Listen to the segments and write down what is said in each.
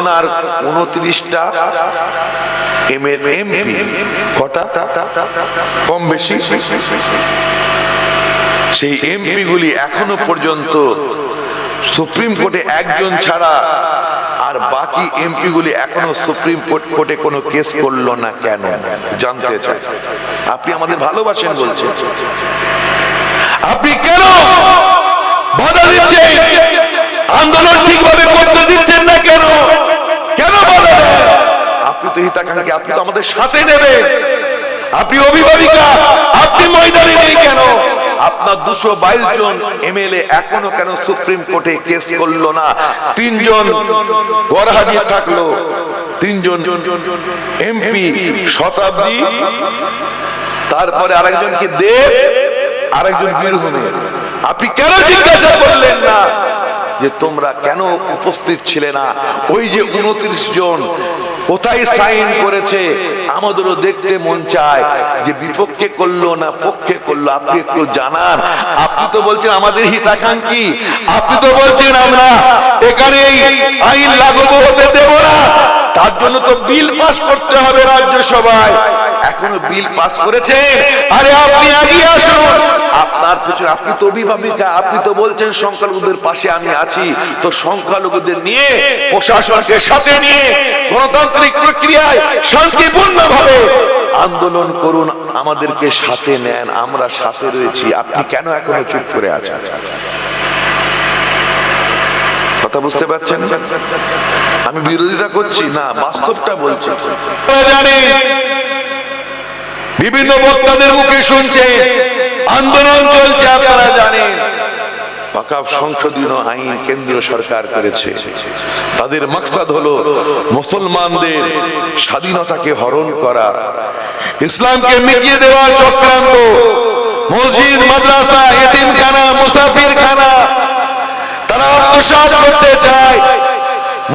ওনার উনত্রিশটা এম এর এমপি। কটা? কম বেশি সেই এমপি গুলি এখনও পর্যন্ত সুপ্রিম কোর্টে একজন ছাড়া আর বাকি এমপি গুলি এখনও সুপ্রিম কোর্ট কোর্টে কোনো কেস করল না কেন? জানতে চাই। আপনি আমাদের ভালোবাসেন বলছেন আপনি কেন বাধা দিচ্ছেন? আন্দোলন ঠিকভাবে করতে দিচ্ছেন না কেন? কেন দেন? আপনি তো হিতাকাঙ্ক্ষী, আপনি তো আমাদের সাথে নেবেন। আপনি অভিভাবিকা, আপনি ময়দানে নেই কেন? আপনার দুশো বাইশ জন এমএলএ এখনও কেন সুপ্রিম কোর্টে কেস করল না? তিনজন গড়হাজির থাকল, তিনজন এমপি শতাব্দী, তারপরে আরেকজনকে দেব, আরেকজন বীরভূমে। আপনি কেন জিজ্ঞাসা করলেন না? যে তোমরা কেন উপস্থিত ছিলে না? ওই যে উনত্রিশ জন কোথায় সাইন করেছে? আমাদেরও দেখতে মন চায় যে বিপক্ষে করল না পক্ষে করল। আপনি একটু জানান। আপনি তো বলছেন আমাদের হিতাকাঙ্ক্ষী। আপনি তো বলছেন আমরা এখানে আইন লাগু হতে দেব না। তার জন্য তো বিল পাস করতে হবে রাজ্যসভায়। এখনও বিল পাস করেছেন আরে আপনি এগিয়ে আসুন। আপনার পিছনে, আপনি তো অভিভাবিকা, আপনি তো বলছেন সংখ্যালঘুদের পাশে আমি আছি। তো সংখ্যালঘুদের নিয়ে, প্রশাসনকে সাথে নিয়ে, গণতান্ত্রিক প্রক্রিয়ায় শান্তিপূর্ণ ভাবে আন্দোলন করুন, আমাদেরকে সাথে নেন, আমরা সাথে রয়েছি। আপনি কেন এখনও চুপ করে আছেন? কথা বুঝতে পারছেন? আমি বিরোধিতা করছি? না, বাস্তবটা বলছি। বিভিন্ন বক্তাদের মুখে শুনছে, আন্দোলন চলছে, আপনারা জানেন। সরকার ইসলামকে দেওয়া চক্রান্ত, মসজিদ তারা করতে চায়,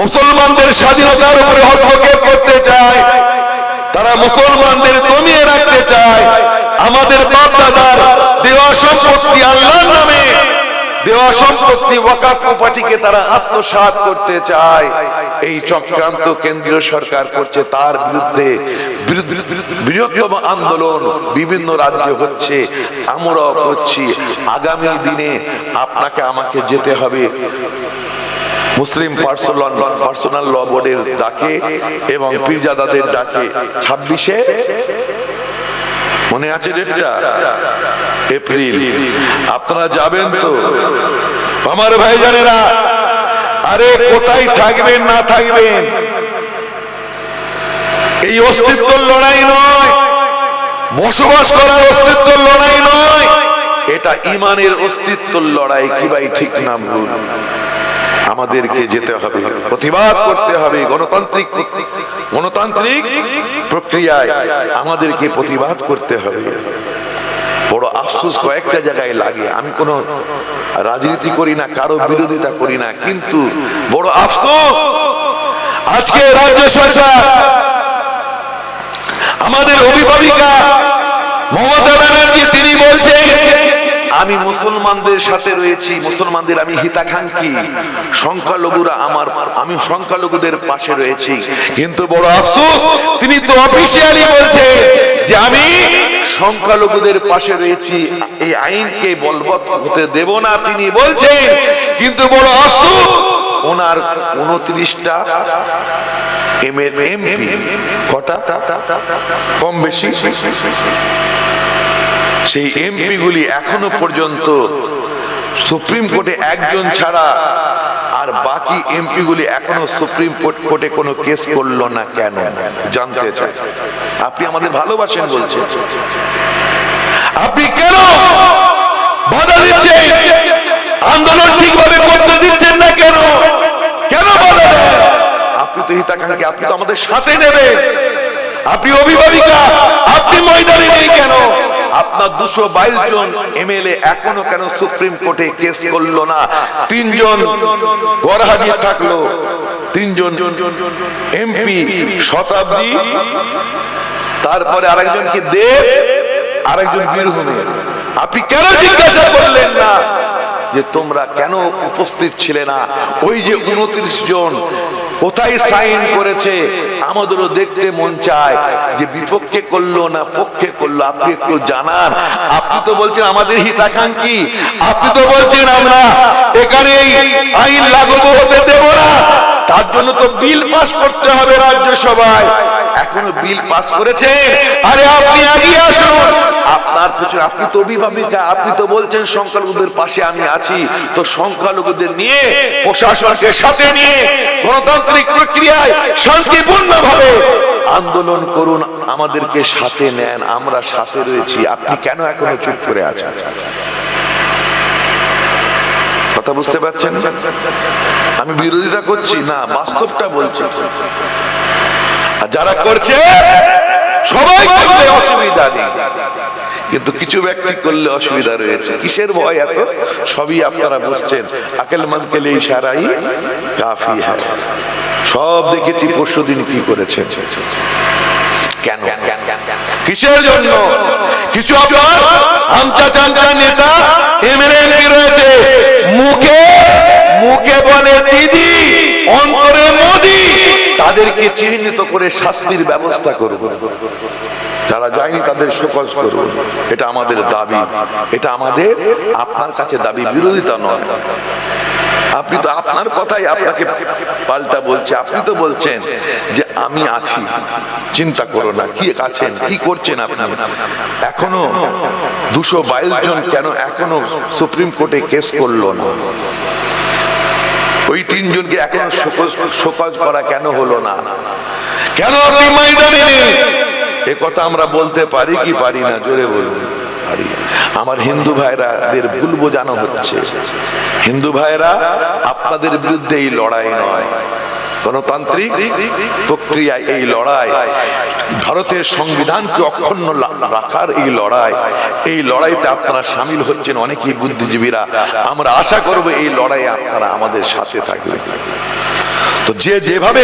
মুসলমানদের স্বাধীনতার উপরে হস্তক্ষেপ করতে চায়। তারা মুসলমানদের দমিয়ে রাখতে চায়। আমাদের বাপ দাদার দেওয়া সম্পত্তি আল্লাহর নামে। দেওয়া সম্পত্তি ওয়াকাফ তারা আত্মসাৎ করতে চায়। এই চক্রান্ত কেন্দ্রীয় সরকার করছে, তার বিরুদ্ধে বৃহত্তম আন্দোলন বিভিন্ন রাজ্যে হচ্ছে। আমরাও করছি। আগামী দিনে আপনাকে আমাকে যেতে হবে। মুসলিম পার্সোনাল ল বোর্ডের ডাকে এবং পীরজাদাদের ডাকে। ছাব্বিশে? মনে আছে ডেটটা? এপ্রিল। আপনারা যাবেন তো? আমার ভাই জানেরা আরে কোথায় থাকবেন, না থাকবেন? এই অস্তিত্বর লড়াই নয়। বসবাস করার অস্তিত্বর লড়াই নয়। এটা ইমানের অস্তিত্বর লড়াই, কি ভাই ঠিক না ভুল? আমাদেরকে যেতে হবে। প্রতিবাদ করতে হবে গণতান্ত্রিক গণতান্ত্রিক প্রক্রিয়ায় আমাদেরকে প্রতিবাদ করতে হবে। বড় আফসোস কয়েকটা জায়গায় লাগে। আমি কোনো রাজনীতি করি না, কারও বিরোধিতা করি না, কিন্তু বড় আফসোস আজকে রাজ্য সরকার, আমাদের অভিভাবিকা মমতা ব্যানার্জি তিনি বলছেন আমি মুসলমানদের সাথে রয়েছি, মুসলমানদের আমি হিতাকাঙ্ক্ষী। সংখ্যালঘুরা আমার, আমি সংখ্যালঘুদের পাশে রয়েছি। কিন্তু বড় আফসোস, তিনি তো অফিসিয়ালি বলছে যে আমি সংখ্যালঘুদের পাশে রয়েছি, এই আইনকে বলবৎ হতে দেব না, তিনি বলছেন। কিন্তু বড় আফসোস, ওনার উনত্রিশটা এম এমপি কটা? কম বেশি? সেই এমপি গুলি এখনও পর্যন্ত সুপ্রিম কোর্টে একজন ছাড়া আর বাকি এমপি গুলি এখনও সুপ্রিম কোর্ট কোর্টে কোনো কেস করল না কেন? জানতে চাই। আপনি আমাদের ভালোবাসেন বলছেন। আপনি কেন বাধা দিচ্ছেন? আন্দোলন ঠিকভাবে করতে দিচ্ছেন না কেন? কেন বাধা আপনি তো হিতাকাঙ্ক্ষী, আপনি তো আমাদের সাথে নেবেন। আপনি অভিভাবিকা, আপনি ময়দানে নেই কেন? আপনার দুশো বাইশ জন এমএলএ এখনও কেন সুপ্রিম কোর্টে কেস করল না? তিনজন গড়হাজির থাকল। তিনজন এমপি শতাব্দী, তারপরে আরেকজনকে দেব, আরেকজন বীরভূমে। আপনি কেন জিজ্ঞাসা করলেন না? যে তোমরা কেন উপস্থিত ছিলে না? ওই যে উনত্রিশ জন কোথায় সাইন করেছে? আমাদেরও দেখতে মন চায় যে বিপক্ষে করল না পক্ষে করল। আপনি একটু জানান। আপনি তো বলছেন আমাদের হিতাকাঙ্ক্ষী। আপনি তো বলছেন আমরা এখানে আইন লাগু হতে দেব না। তার জন্য তো বিল পাস করতে হবে রাজ্যসভায় এখনও বিল পাস করেছে? আরে আপনি এগিয়ে আসুন। আপনার পেছনে আপনি তো অভিভাবিকা, আপনি তো বলছেন সংখ্যালঘুদের পাশে আমি আছি। তো সংখ্যালঘুদের নিয়ে, প্রশাসনকে সাথে নিয়ে গণতান্ত্রিক প্রক্রিয়ায় শান্তিপূর্ণ ভাবে আন্দোলন করুন, আমাদেরকে সাথে নেন, আমরা সাথে রয়েছি। আপনি কেন এখনও চুপ করে আছেন? কথা বুঝতে পারছেন? আমি বিরোধিতা করছি? না, বাস্তবটা বলছি। আর যারা করছে, সবাই করলে অসুবিধা নেই। কিন্তু কিছু ব্যক্তি করলে অসুবিধা রয়েছে। কিসের ভয় এত? সবই আপনারা বুঝছেন। আকেল মনকেলে ইশারাই কাফি হ্যাঁ সব দেখেছি পরশু দিন কি করেছেন। কেন? কিসের জন্য? কিছু আপনার? আমচা চামচা নেতা এমএলএ এমপি রয়েছে। মুখে মুখে বলে দিদি, অন্তরে মোদি। তাদেরকে চিহ্নিত করে শাস্তির ব্যবস্থা করব। যারা যায়নি তাদের শোকজ করুন এটা আমাদের দাবি। এটা আমাদের আপনার কাছে দাবি। বিরোধিতা নয়। আপনি তো আপনার কথাই আপনাকে পাল্টা বলছে। আপনি তো বলছেন যে আমি আছি। চিন্তা করো না, কি আছেন, কি করছেন আপনি? এখনও দুশো বাইশ জন কেন এখনও সুপ্রিম কোর্টে কেস করল না? ওই তিনজনকে এখন শোকজ করা কেন হলো না? কেন আপনি এ কথা আমরা বলতে পারি কি পারি না? জোরে বলুন। আমার হিন্দু ভাইরাদের ভুল বোঝানো হচ্ছে। হিন্দু ভাইরা আপনাদের বিরুদ্ধে এই লড়াই নয়। গণতান্ত্রিক প্রক্রিয়ায় এই লড়াই, ভারতের সংবিধানকে অক্ষুণ্ণ রাখার এই লড়াই, এই লড়াইতে আপনারা সামিল হচ্ছেন অনেকেই বুদ্ধিজীবীরা। আমরা আশা করব এই লড়াইয়ে আপনারা আমাদের সাথে থাকবেন। তো যে যেভাবে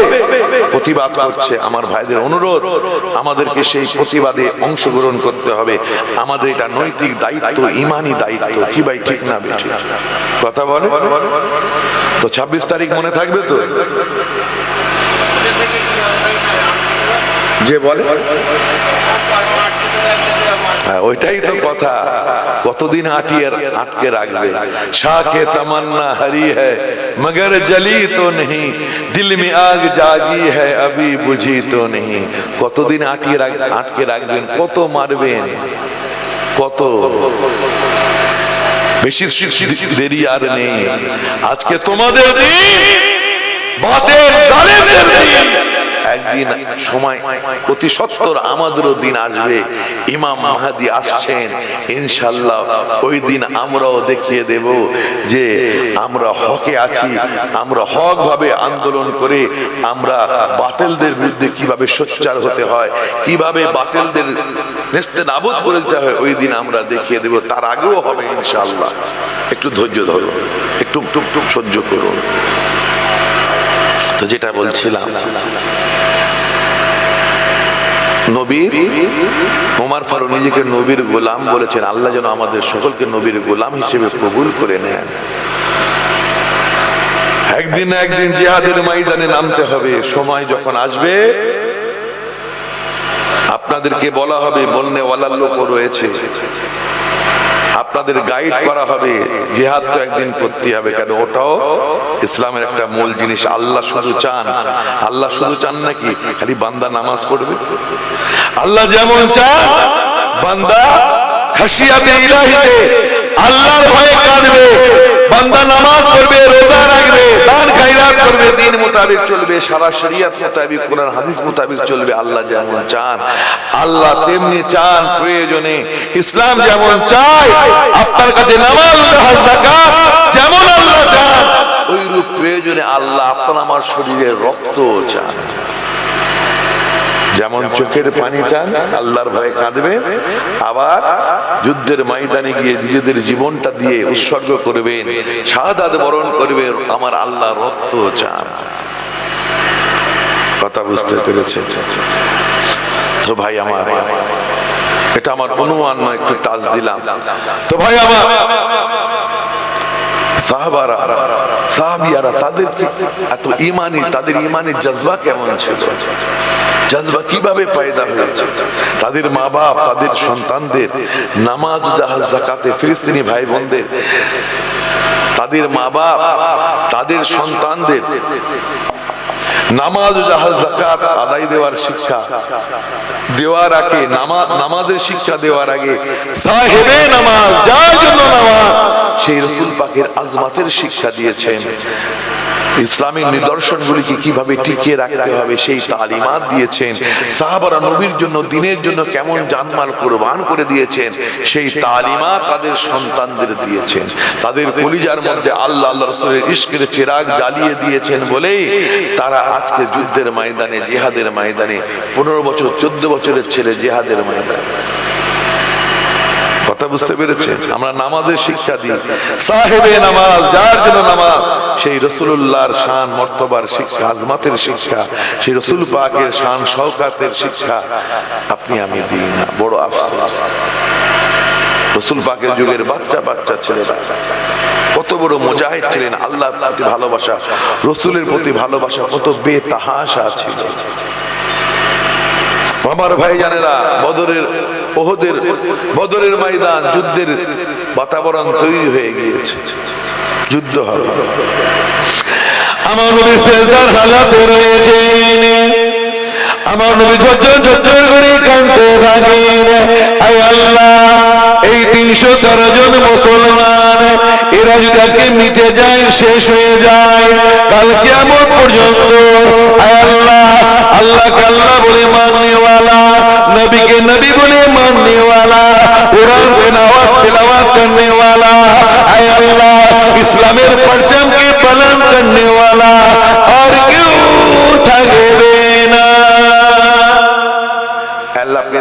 প্রতিবাদ করছে, আমার ভাইদের অনুরোধ, আমাদেরকে সেই প্রতিবাদে অংশগ্রহণ করতে হবে। আমাদের এটা নৈতিক দায়িত্ব, ইমানি দায়িত্ব, কি ভাই ঠিক না কথা বলে? তো ছাব্বিশ তারিখ মনে থাকবে তো? যে বলে? হ্যাঁ, ওইটাই তো কথা। কতদিন আটিয়ে আটকে রাখবে? শাখে তমন্না হরি হ্যাঁ মগর জলি তো নেই দিল মে আগ জাগি হ্যাঁ অবি বুঝি তো নেই কতদিন আটিয়ে আটকে রাখবেন, কত মারবেন? কত? বেশি দেরি আর নেই। আজকে তোমাদের দিন, বাতের দিন। একদিন সময় অতি সত্তর আমাদেরও দিন আসবে। ইমাম মাহাদি আসছেন, ইনশাল্লাহ ওই দিন আমরাও দেখিয়ে দেব যে আমরা হকে আছি, আমরা হক ভাবে আন্দোলন করে আমরা বাতিলদের বিরুদ্ধে কীভাবে সোচ্চার হতে হয়, কীভাবে বাতিলদের নেস্তে নাবুদ করে দিতে হয়, ওই দিন আমরা দেখিয়ে দেব, তার আগেও হবে ইনশাল্লাহ। একটু ধৈর্য ধরো, একটু টুক টুক সহ্য করুন তো যেটা বলছিলাম। নবীর ফারুক নিজেকে নবীর গোলাম বলেছেন, আল্লাহ যেন আমাদের সকলকে নবীর গোলাম হিসেবে কবুল করে নেন। একদিন একদিন জিহাদের ময়দানে নামতে হবে, সময় যখন আসবে, আপনাদেরকে বলা হবে বন্যে ওয়ালার লোকও রয়েছে। আপনাদের গাইড করা হবে, জিহাদ তো একদিন করতে হবে কেন ওটাও ইসলামের একটা মূল জিনিস। আল্লাহ শুধু চান। আল্লাহ শুধু চান নাকি? খালি বান্দা নামাজ পড়বে? আল্লাহ যেমন চান, বান্দা খাসিয়াতে ইলাহিতে আল্লাহর ভয়ে কাঁদবে, বান্দা নামাজ পড়বে, রোজা রাখবে, দান খাইরাত করবে, দিন মোতাবেক চলবে, সারা শরিয়াত মোতাবেক, কোরআন, হাদিস মোতাবেক চলবে, আল্লাহ যেমন চান, আল্লাহ তেমনি চান, প্রয়োজনে ইসলাম যেমন চায়, আপনার কাছে নামাজ যাকাত যেমন আল্লাহ চান ওই রূপ প্রয়োজনে আল্লাহ আপনার আমার শরীরের রক্ত চান। যেমন চোখের পানি চান, আল্লাহর ভয়ে কাঁদবেন, আবার যুদ্ধের ময়দানে গিয়ে নিজেদের জীবনটা দিয়ে উৎসর্গ করবেন শাহাদাত বরণ করবেন, আমার আল্লাহ রক্ত চান। কথা বুঝতে পেরেছে তো ভাই আমার, এটা আমার অনুমান নয়, একটু টাচ দিলাম। তো ভাই আমার সাহাবারা, সাহাবিয়ারা, তাদের এত ইমানি, তাদের ইমানের জজবা কেমন ছিল? জজবা কীভাবে তাদের মা বাপ তাদের সন্তানদের নামাজ জাকাতে ফিলিস্তিনি ভাই বোনদের তাদের মা বাপ তাদের সন্তানদের নামাজ, জাহাজ জাকাত আদায় দেওয়ার শিক্ষা। দেওয়ার আগে নামাজ নামাজের শিক্ষা দেওয়ার আগে, সাহেবে নামাজ, যার জন্য নামাজ, সেই রসুল পাকের আজমাতের শিক্ষা দিয়েছেন। ইসলামের নিদর্শনগুলিকে কীভাবে টিকিয়ে রাখতে হবে সেই তালিমাত দিয়েছেন। সাহাবারা নবীর জন্য, দিনের জন্য কেমন জানমাল কোরবান করে দিয়েছেন, সেই তালিমাত তাদের সন্তানদের দিয়েছেন। তাদের কলিজার মধ্যে আল্লাহ আল্লাহ রসুলের ইস্কের চেরাগ জ্বালিয়ে দিয়েছেন বলেই তারা আজকে যুদ্ধের ময়দানে, জেহাদের ময়দানে, পনেরো বছর, চোদ্দ বছরের ছেলে জেহাদের ময়দানে। কথা বুঝতে পেরেছেন আমরা নামাজের শিক্ষা দিই। সাহেবে নামাজ যার জন্য নামাজ সেই রসুল্লাহর শান মর্তবার শিক্ষা আজমাতের শিক্ষা সেই রসুল পাকের শান শওকাতের শিক্ষা। আপনি আমি দিই না বড় আফসোস। রসুল পাকের যুগের বাচ্চা বাচ্চা ছেলেরা। কত বড় মুজাহিদ ছিলেন আল্লাহর প্রতি ভালোবাসা। রসুলের প্রতি ভালোবাসা কত বেতাহাসা ছিল। আমার ভাই জানেরা বদরের ওহদের, বদরের ময়দান, যুদ্ধের বাতাবরণ তৈরি হয়ে গিয়েছে। যুদ্ধ হবে। আমার হালাতে রয়েছেন। আমার নবী ঝরঝর ঝরঝর করে কানতে থাকেন আয় আল্লাহ, এই তিনশো তেরো জন মুসলমান, এরা যদি আজকে মিটে যায়, শেষ হয়ে যায়, কাল কেমন পর্যন্ত, আয় আল্লাহ আল্লাহ কাল্লা বলে মাননেওয়ালা, নবীকে নবী বলে মাননেওয়ালা, কোরআন তেলাওয়াত তেলাওয়াত করেওয়ালা আয় আল্লাহ, ইসলামের পরচমকে পালন করেওয়ালা আর কেউ থাকবে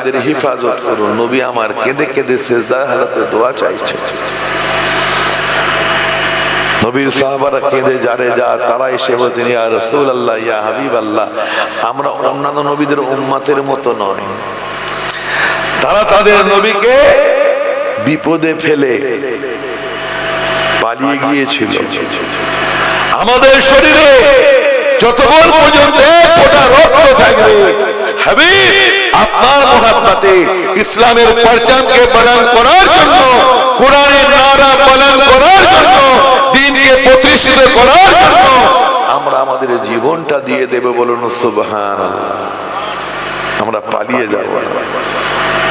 না আল্লাহ আপনাদের হিফাজত করুন নবী আমার কেঁদে কেঁদে সেজদার হালাতে দোয়া চাইছে। বিপদে ফেলে পালিয়ে গিয়েছিল। আমাদের শরীরে যতক্ষণ পর্যন্ত রক্ত থাকবে হাবিব, আপনার মোহাব্বতে ইসলামের পরচমকে পালন করার জন্য, কোরআনের নারা পালন করার জন্য, দিনকে প্রতিষ্ঠিত করার জন্য আমরা আমাদের জীবনটা দিয়ে দেব বলুন সুবহান আমরা পালিয়ে যাব।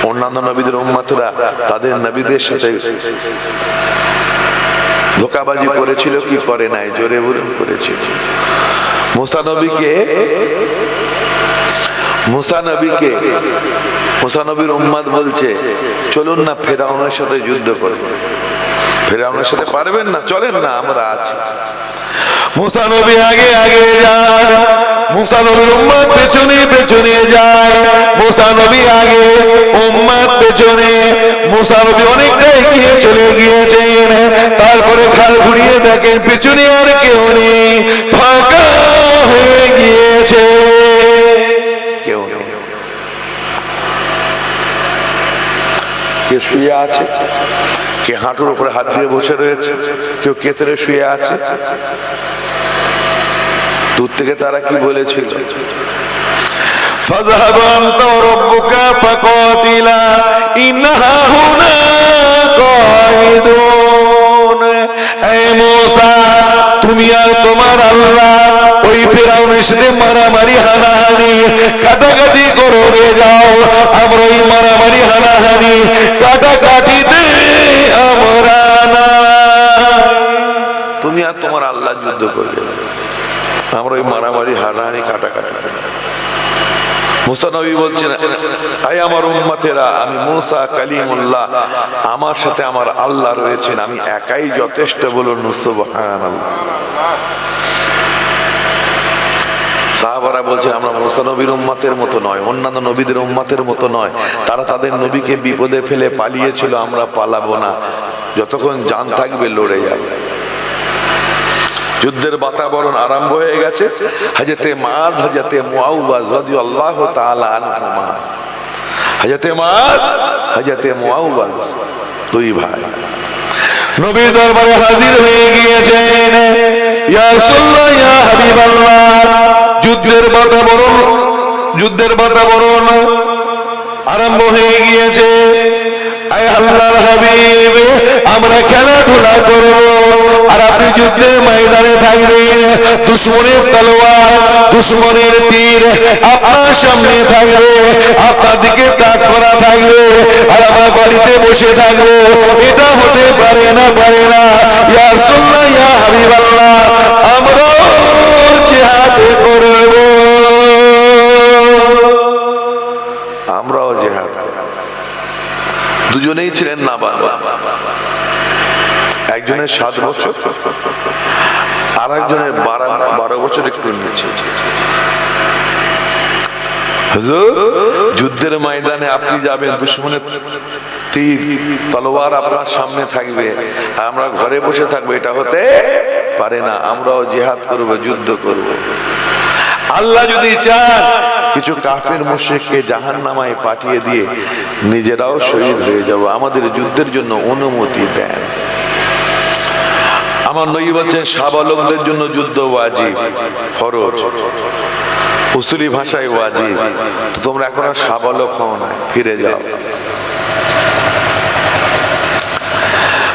অন্যান্য নবীদের উম্মাতরা তাদের নবীদের সাথে ধোকাবাজি করেছিল কি করে নাই? জোরে বলুন, করেছিল। মুসা নবীকে মুসা নবীকে, মুসা নবীর উম্মাদ বলছে, চলুন না ফেরাউনের সাথে যুদ্ধ ফেরাউনের সাথে পারবেন না, চলেন না, আমরা আছি। পেছনে চলে তারপরে খাল ঘুরিয়ে দেখেন, পেছনে আর কেউ নেই, ফাঁকা হয়ে গিয়েছে কেউ নেই কে শুয়ে আছে কে হাঁটুর উপরে হাত দিয়ে বসে রয়েছে কেউ কেতরে শুয়ে আছে দূর থেকে তারা কি বলেছিল فاذهب أنت وربك فقاتلا إنها هنا قاعدون اے موسى তুমি আর তোমার আল্লাহ মারামারি হানাহানি কাটাকাটি করো রে যাও আমরা ওই মারামারি হানাহানি আমরা না তুমি আর তোমার আল্লাহ যুদ্ধ করবে আমরা ওই মারামারি হানাহানি কাটাকাটি মুস্তানবী বলছেন আই আমার উম্মতেরা, আমি মুসা কালিমুল্লাহ, আমার সাথে আমার আল্লাহ রয়েছেন, আমি একাই যথেষ্ট বলুন, সুবহানাল্লাহ। সাহাবারা বলছে আমরা মুসা নবীর উম্মাতের মতো নয়, অন্যান্য নবীদের উম্মাতের মতো নয়। তারা তাদের নবীকে বিপদে ফেলে পালিয়েছিল, আমরা পালাবো না। যতক্ষণ জান থাকবে, লড়ে যাবে। যুদ্ধের বাতাবরণ আরম্ভ হয়ে গেছে। হাজতে মাদ হাজতে মুআউবাজ রাদিয়াল্লাহু তাআলা আনহুমা। হাজতে মাদ হাজতে মুআউবাজ, দুই ভাই। নবীর দরবারে হাজির হয়ে গিয়েছেন। ইয়া রাসূলুল্লাহ, ইয়া হাবিবাল্লাহ। যুদ্ধের বাতাবরণ যুদ্ধের বাতাবরণ আরম্ভ হয়ে গিয়েছে। হাবিব, আমরা খেলাধুলা করব। আর আপনি যুদ্ধের ময়দানে থাকবেন, দুশ্মনের তলোয়ার, দুশ্মনের তীর আপনার সামনে থাকবে, আপনার দিকে তাক করা থাকবে, আর আমরা বাড়িতে বসে থাকব। এটা হতে পারে না পারে না। ইয়া রাসূলুল্লাহ, ইয়া হাবিবাল্লাহ আমরা করব আমরাও জেহাদ। দুজনেই ছিলেন না একজনের সাত বছর আর একজনের বারো বছর একটু যুদ্ধের ময়দানে আপনি যাবেন, দুশ্মনের তীর তলোয়ার আপনার সামনে থাকবে, আর আমরা ঘরে বসে থাকব, এটা হতে পারে না। আমরাও জেহাদ করব, যুদ্ধ করব। আল্লাহ যদি চান, কিছু কাফের মুশরিককে জাহান নামায় পাঠিয়ে দিয়ে নিজেরাও শহীদ হয়ে যাব। আমাদের যুদ্ধের জন্য অনুমতি দেন। আমার নই বলছেন সাবালকদের জন্য যুদ্ধ ওয়াজিব, ফরজ। উসুলি ভাষায় ওয়াজিব। তোমরা এখন আর সাবালক হও না ফিরে যাও।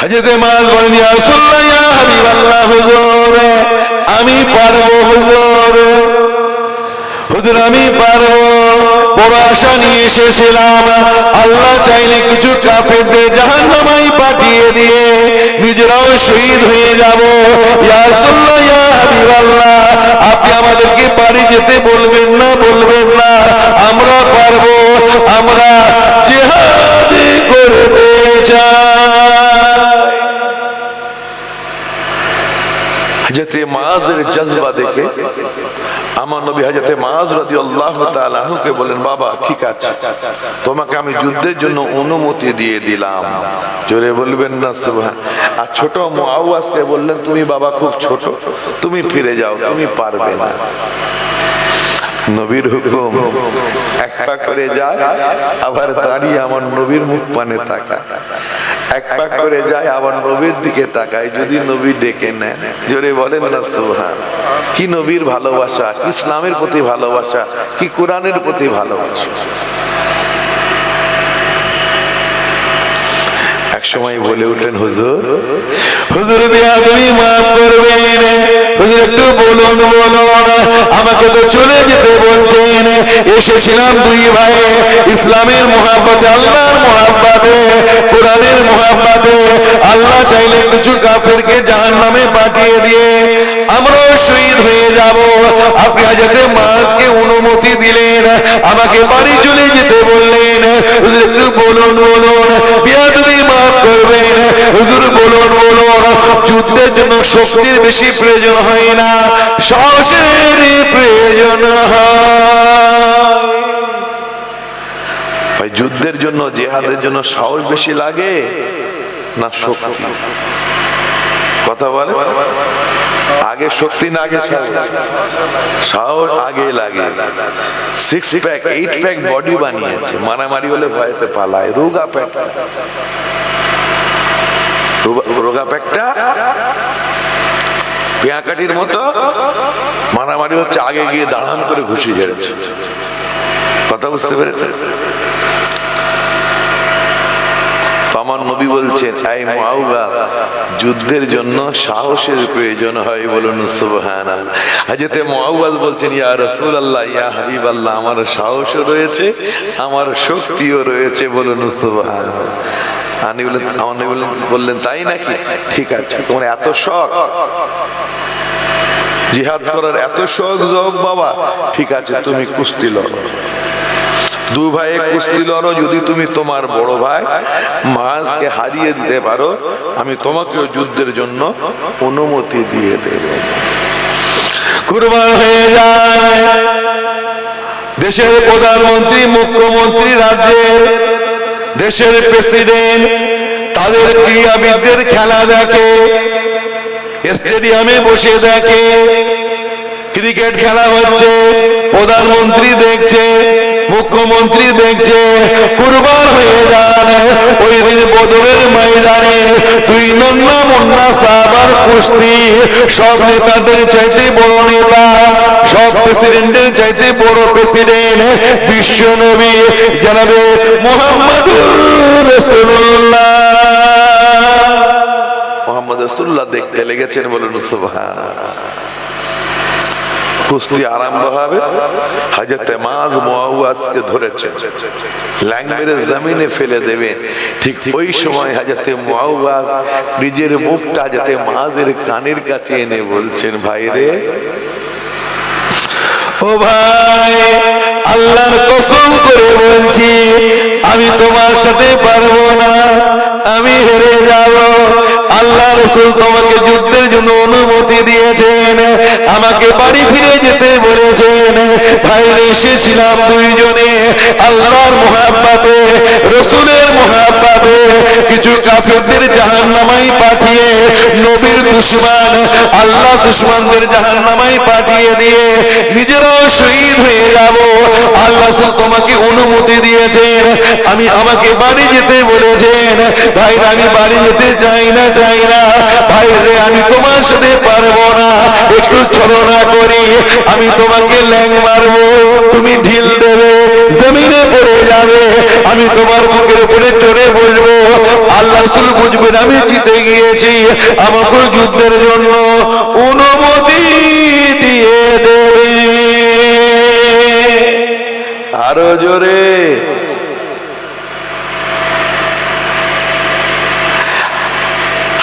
হযরত মাজ বলেন আমি পারব হুজুর। হুজুর, আমি পারব। বড় আশা নিয়ে এসেছিলাম। আল্লাহ চাইলে কিছু কাফেরদের জাহান্নামাই পাঠিয়ে দিয়ে নিজেরাও শহীদ হয়ে যাব। ইয়া রাসূলুল্লাহ হাবিবাল্লাহ, আপনি আমাদেরকে বাড়ি যেতে বলবেন হজরতে মাজ রাজি আল্লাহ তালুকে বলেন বাবা, ঠিক আছে। তোমাকে আমি যুদ্ধের জন্য অনুমতি দিয়ে দিলাম। জোরে বলবেন না আর ছোট মুআওয়াজকে বললেন, তুমি বাবা, খুব ছোট। তুমি ফিরে যাও, তুমি পারবে না। নবীর হুকুম, এক পা করে যায়, আবার দাঁড়িয়ে আমার নবীর মুখ পানে তাকায়। এক পাক করে যায় আবার নবীর দিকে তাকায়, যদি নবী ডেকে নেন জোরে বলেন না সুহান কি নবীর ভালোবাসা, কি ইসলামের প্রতি ভালোবাসা, কি কোরআনের প্রতি ভালোবাসা। এক সময় বলে উঠলেন, হুজুর হুজুর বিয়া তুমি মাফ করবেন। হুজুর একটু বলুন বলুন। আমাকে তো চলে যেতে বলছেন। এসেছিলাম দুই ভাই ইসলামের মোহাব্বতে, আল্লাহর মোহাব্বতে, কোরআনের মোহাব্বতে। আল্লাহ চাইলে কিছু কাফেরকে জাহান নামে পাঠিয়ে দিয়ে আমরাও শহীদ হয়ে যাব। আপনি হাজারে মাসকে অনুমতি দিলেন। আমাকে বাড়ি চলে যেতে বললেন। হুজুর একটু বলুন বলুন। বিয়া মাফ করবেন হুজুর বলুন বলুন, যুদ্ধের জন্য শক্তির বেশি প্রয়োজন হয় না, সাহসের প্রয়োজন হয়। যুদ্ধের জন্য, জেহাদের জন্য সাহস বেশি লাগে না শক্তি? কথা বলে? আগে শক্তি না, আগে? সাহস। আগে লাগে। Six pack eight pack body বানিয়েছে। মারামারি হলে ভয়তে পালায়, রোগা প্যাক রোগা প্যাকটা পেঁয়াকাটির মতো মারামারি হচ্ছে, আগে গিয়ে দাঁড়ান করে ঘুষি ঝেড়েছে। কথা বুঝতে পেরেছে আমার নবী বলছেন, এই মুআউবা, যুদ্ধের জন্য সাহসের প্রয়োজন হয় বলুন, সুবহানাল্লাহ। হাজরতে মুআওয়াজ বলছেন, ইয়া রাসূলুল্লাহ, ইয়া হাবিবাল্লাহ, আমার সাহসও রয়েছে, আমার শক্তিও রয়েছে বলুন, সুবহানাল্লাহ। বললেন, তাই নাকি? ঠিক আছে। তোমার এত শখ। জিহাদ করার এত শখ যোগ বাবা। ঠিক আছে, তুমি কুস্তি দু কুস্তি লড়ো, যদি তুমি তোমার বড় ভাই মাঝকে হারিয়ে দিতে পারো, আমি তোমাকেও যুদ্ধের জন্য অনুমতি দিয়ে দেব। কুরবান হয়ে যায়। দেশের প্রধানমন্ত্রী, মুখ্যমন্ত্রী, রাজ্যের দেশের প্রেসিডেন্ট তাদের ক্রীড়াবিদদের খেলা দেখে স্টেডিয়ামে বসে দেখে ক্রিকেট খেলা হচ্ছে প্রধানমন্ত্রী দেখছে মুখ্যমন্ত্রী দেখছে, কুরবান হয়ে যান। ওই দিন বদরের ময়দানে দুই নন্না মুন্না সাহাবার কুস্তি। সব নেতাদের চাইতে বড় নেতা, সব প্রেসিডেন্টের চাইতে বড় প্রেসিডেন্ট বিশ্ব নবী জানাবে রাসূলুল্লাহ। মোহাম্মদ রসুল্লাহ দেখতে লেগেছেন বলুন সুবহান কুস্তি আরম্ভ হবে। হাজরত মাজ মুআওয়াজকে ধরেছে। ল্যাং জমিনে ফেলে দেবে। ঠিক ওই সময় হাজরত মুআওয়াজ নিজের মুখটা হাজরত মাজের কানের কাছে এনে বলছেন ভাই রে ও ভাই, আল্লাহর কসম করে বলছি, আমি তোমার সাথে পারব না, আমি হেরে যাব। আল্লাহ রসুল তোমাকে যুদ্ধের জন্য অনুমতি দিয়েছেন, আমাকে বাড়ি ফিরে যেতে বলেছেন। ভাই এসেছিলাম দুইজনে। আল্লাহর রসুলের কিছু কাফেরদের জাহান্নামাই পাঠিয়ে, নবীর দুশ্মন আল্লাহ দুশ্মনদের জাহান্নামাই পাঠিয়ে দিয়ে নিজেরাও শহীদ হয়ে যাব। আল্লাহ তোমাকে অনুমতি দিয়েছেন। আমি আমাকে বাড়ি যেতে বলেছেন। ভাই আমি বাড়ি যেতে চাই না চাই না। ভাই রে, আমি তোমার সাথে পারব না। একটু ছলনা করি। আমি তোমাকে ল্যাং মারবো। তুমি ঢিল দেবে। জমিনে পড়ে যাবে। আমি তোমার মুখের উপরে চড়ে বলব আল্লাহ রসুল বুঝবেন, আমি জিতে গিয়েছি। আমাকে যুদ্ধের জন্য অনুমতি দিয়ে দেবে। আরও জোরে।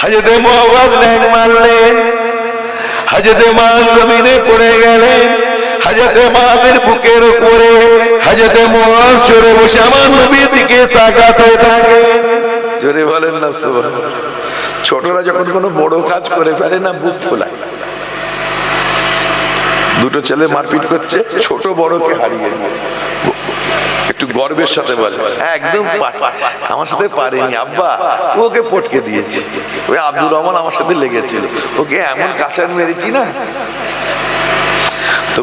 হাজতে মোহাম্মদ ল্যাং মারলেন। হাজতে মা জমিনে পড়ে গেলেন। হাজতে মাদের বুকের উপরে হাজতে মহাজ চড়ে বসে আমার নবীর দিকে তাকাতে থাকে। জোরে বলেন না ছোটরা যখন কোনো বড় কাজ করে ফেলে না বুক ফোলায়। দুটো ছেলে মারপিট করছে ছোট বড়কে হারিয়ে। একটু গর্বের সাথে বলে "হ্যাঁ, একদম আমার সাথে পারেনি আব্বা ওকে পটকে দিয়েছি। ওই আব্দুর রহমান আমার সাথে লেগেছিল। ওকে এমন কাঁচার মেরেছি না?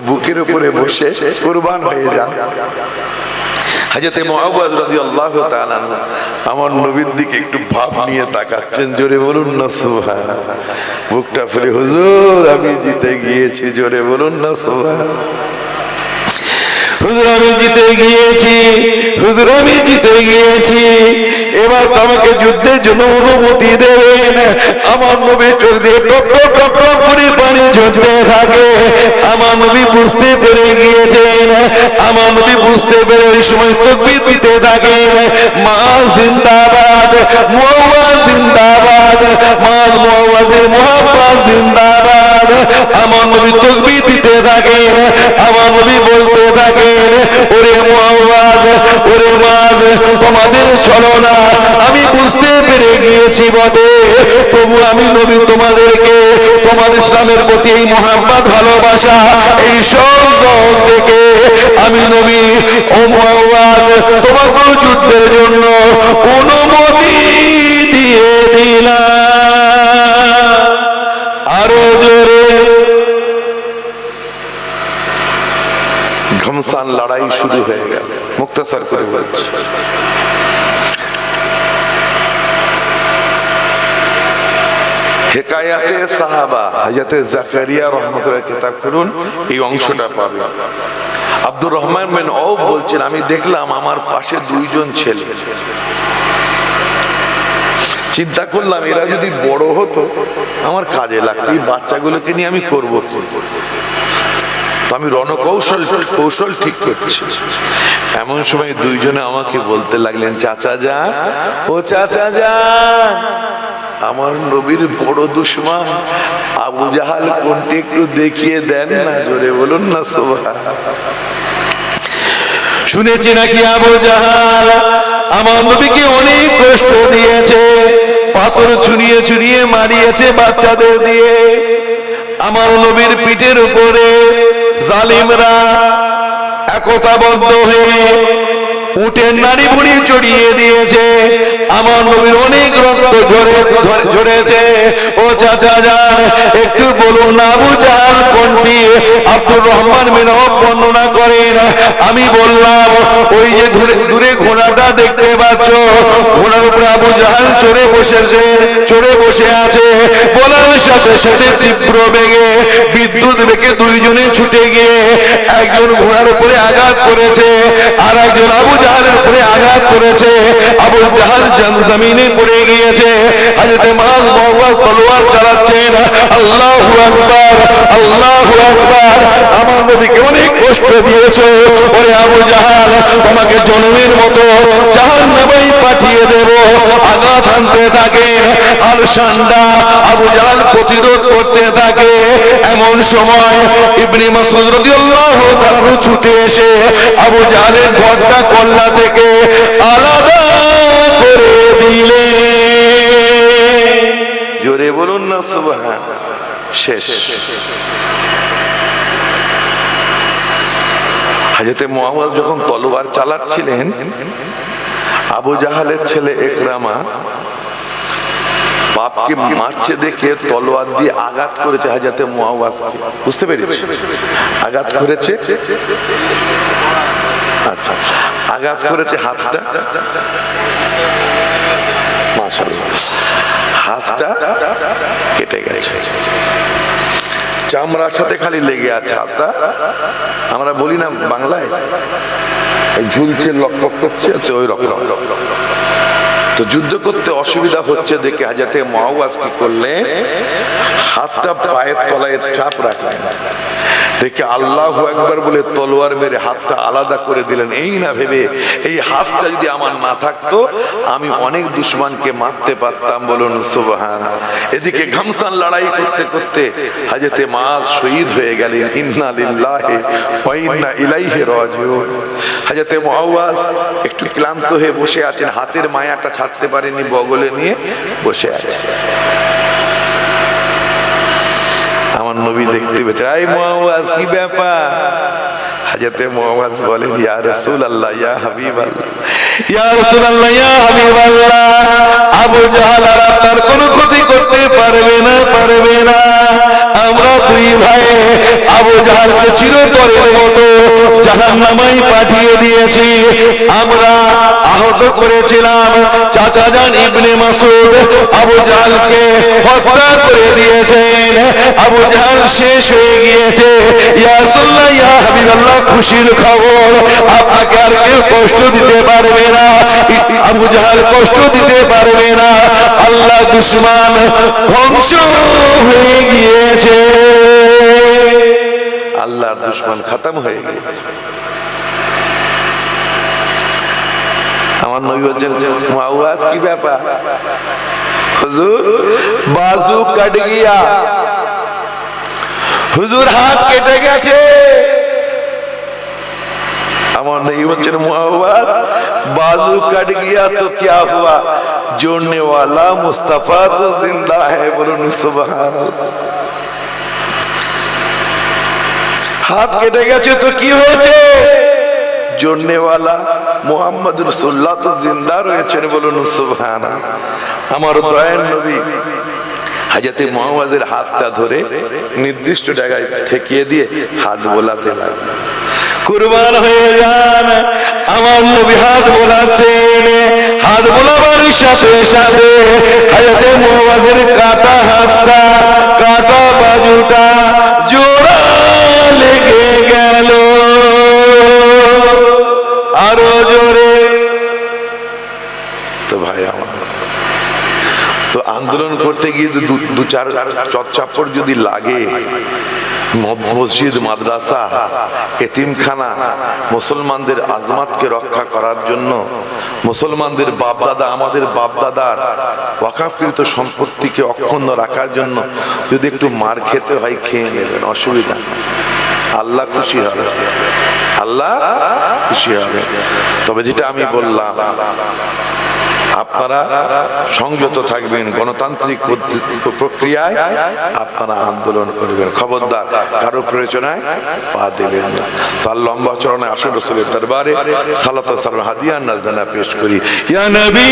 বুকের উপরে বসে কুরবান হয়ে যান। মুআওয়াজ রাদিয়াল্লাহু তাআলা আনহু আমার নবীর দিকে একটু ভাব নিয়ে তাকাচ্ছেন, জোরে বলুন না সোহা বুকটা ফেলে, হুজুর, আমি জিতে গিয়েছি, জোরে বলুন না, সুবহান। হুজুর, আমি জিতে গিয়েছি। হুজুর, আমি জিতে গিয়েছি। এবার তো আমাকে যুদ্ধের জন্য অনুমতি দেবেন। আমার নবী চোখ দিয়ে টপ টপ পানি ঝরতে থাকে। আমার নবী বুঝতে পেরে গিয়েছেন। আমার নবী বুঝতে পেরে ওই সময় তকবির দিতে থাকেন। মা জিন্দাবাদ মুআওয়া জিন্দাবাদ। মা মুহাব্বত জিন্দাবাদ। আমার নবী তকবির দিতে থাকেন, আমার নবী বলতে থাকেন, ওরে মুআওয়াজ, ওরে মাজ তোমাদের চলো না। আমি বুঝতে পেরে গিয়েছি বটে। তবু আমি নবী তোমাদেরকে, তোমার ইসলামের প্রতি এই মোহাম্মদ ভালোবাসা, এই সব থেকে আমি নবী, ও মুআওয়াজ তোমাকে যুদ্ধের জন্য অনুমতি মুক্তাসার করে বলছি। রহমান ও বলছেন, আমি দেখলাম আমার পাশে দুইজন ছেলে। চিন্তা করলাম, এরা যদি বড় হতো, আমার কাজে লাগতো, এই বাচ্চাগুলোকে নিয়ে আমি করব কি? আমি রণকৌশল, কৌশল ঠিক করছি। এমন সময় দুইজনে আমাকে বলতে লাগলেন, চাচা যা, ও চাচা যা, আমার নবীর বড় দুশ্মন, আবু জাহাল কোনটি একটু দেখিয়ে দেন না, জোরে বলুন না সোভা শুনেছি নাকি আবু জাহাল, আমার নবীকে অনেক কষ্ট দিয়েছে, পাথর ছুনিয়ে ছুনিয়ে মারিয়েছে বাচ্চাদের দিয়ে। আমার নবীর পিঠের উপরে জালিমরা একতাবদ্ধ হয়ে উটের নারী ভুড়ি চড়িয়ে দিয়েছে। আমার নবীর অনেক রক্ত ঝরে, ঝরে- ঝরেছে। ও চাচা যান, একটু বলুন না জাহাল কোনটি? আব্দুর রহমান মিনহ বর্ণনা করেন, আমি বললাম, ওই যে দূরে ঘোড়াটা দেখতে পাচ্ছ, ঘোড়ার উপরে আবু জাহাল চড়ে বসেছে, চড়ে বসে আছে। বলার সাথে সাথে তীব্র বেগে বিদ্যুৎ বেগে দুইজনে ছুটে গিয়ে একজন ঘোড়ার উপরে আঘাত করেছে আর একজন আবু উপরে আঘাত করেছে আবু জাহাল জমিনে পড়ে গিয়েছে মাল মোহাম্মদ তলোয়ার চালাচ্ছেন, আল্লাহু আকবার আল্লাহু আকবার। আমার নবীকে অনেক কষ্ট ওরে আবু জাহাল, তোমাকে জনমের মতো জাহান্নামেই পাঠিয়ে দেব, আঘাত আনতে থাকেন আর সান্ডা আবু জাহাল প্রতিরোধ করতে থাকে। এমন সময় ইবনে মাসউদ রাদিয়াল্লাহু তাআলা ছুটে এসে আবু জাহালের ঘরটা কল্লা থেকে আলাদা করে দিলে। জোরে বলুন না, সুবহান। শেষ। হাজরতে মোহাম্মদ যখন তলোয়ার চালাচ্ছিলেন, আবু জাহালের ছেলে একরামা বাপকে মারছে দেখে তলোয়ার দিয়ে আঘাত করেছে হাজরতে মোহাম্মদ বুঝতে পেরেছি? আঘাত করেছে? আচ্ছা। আঘাত করেছে হাতটা? হাতটা কেটে গেছে। চামড়ার সাথে খালি লেগে আছে হাতটা। আমরা বলি না বাংলায়? এই ঝুলছে লক করছে তো ওই রকম। তো যুদ্ধ করতে অসুবিধা হচ্ছে দেখে হাজাতে মহাওয়াজ কি করলে? হাতটা পায়ের তলায় চাপ রাখলেন। দেখে আল্লাহ একবার বলে তলোয়ার মেরে হাতটা আলাদা করে দিলেন। এই না ভেবে এই হাতটা যদি আমার না থাকতো, আমি অনেক দুশ্মনকে মারতে পারতাম বলুন, সুবহান। এদিকে ঘামসান লড়াই করতে করতে হাজেতে মা শহীদ হয়ে গেলেন। ইন্না লিল্লাহি ইন্না ইলাইহি রাজিউন। হাজতে মুআওয়াজ একটু ক্লান্ত হয়ে বসে আছেন। হাতের মায়াটা ছাড়তে পারেনি বগলে নিয়ে বসে আছে আমার নবী দেখতে পেয়েছে। আই মুআওয়াজ কি ব্যাপার? হাজতে মুআওয়াজ বলেন, ইয়া রাসূলুল্লাহ, ইয়া হাবিবাল্লাহ। ইয়া রাসূলুল্লাহ, ইয়া হাবিবাল্লাহ, আবু জাহাল আর আপনার কোনো ক্ষতি করতে পারবে না পারবে না। আমরা দুই ভাই আবু জাহালকে চিরতরের মতো জাহান্নামাই পাঠিয়ে দিয়েছি। আমরা আহত করেছিলাম। চাচা জান ইবনে মাসুদ আবু জাহালকে হত্যা করে দিয়েছেন। আবু জাহাল শেষ হয়ে গিয়েছে। ইয়া রাসূলুল্লাহ, ইয়া হাবিবাল্লাহ খুশির খবর, আপনাকে আর কেউ কষ্ট দিতে পারবে না। আবু জাহাল কষ্ট দিতে পারবে না। আল্লাহ দুশ্মন ধ্বংস হয়ে গিয়েছে। আল্লাহর দুশ্মন খতম হয়ে গেছে আমার নবী বলছেন মুআওয়াজ কি ব্যাপার? হুজুর বাজু কাট গিয়া। হুজুর হাত কেটে গেছে। আমার नहीं बच्चन मुआवज बाजू कट गया तो क्या हुआ जोड़ने वाला मुस्तफा तो जिंदा है बोलो सुबहान হাত কেটে গেছে তো কি হয়েছে জন্যে ওয়ালা মোহাম্মদ রসুল্লাহ তো জিন্দা রয়েছেন বলুন সুবহান আমার দয়ার নবী হাজাতে মোহাম্মদের হাতটা ধরে নির্দিষ্ট জায়গায় ঠেকিয়ে দিয়ে হাত বোলাতে লাগলো কুরবান হয়ে যান। আমার নবী হাত বোলাচ্ছেন। হাত বোলাবার সাথে সাথে হায়াতে মোহাম্মদের কাটা হাতটা, কাটা বাজুটা জোড়া লেগে গেল। আরও জোরে। তো ভাই আমার তো আন্দোলন করতে গিয়ে দু- চার চচ্চাপড় যদি লাগে মসজিদ, মাদ্রাসা, এতিমখানা, মুসলমানদের আজমাতকে রক্ষা করার জন্য, মুসলমানদের বাপদাদা, আমাদের বাপদাদার ওয়াকাফকৃত সম্পত্তিকে অক্ষুণ্ণ রাখার জন্য যদি একটু মার খেতে হয়, খেয়ে নেবেন, অসুবিধা আল্লাহ খুশি হবে। আল্লাহ খুশি হবে। তবে যেটা আমি বললাম আপনারা সংযত থাকবেন গণতান্ত্রিক প্রক্রিয়ায় আপনারা আন্দোলন করবেন। খবরদার, কারও প্রয়োজনায় পা দেবেন না। তার লম্বা চরণে আসল রসুলের দরবারে। সালাত সালাম হাদিয়া নাজানা পেশ করি। ইয়া নবী!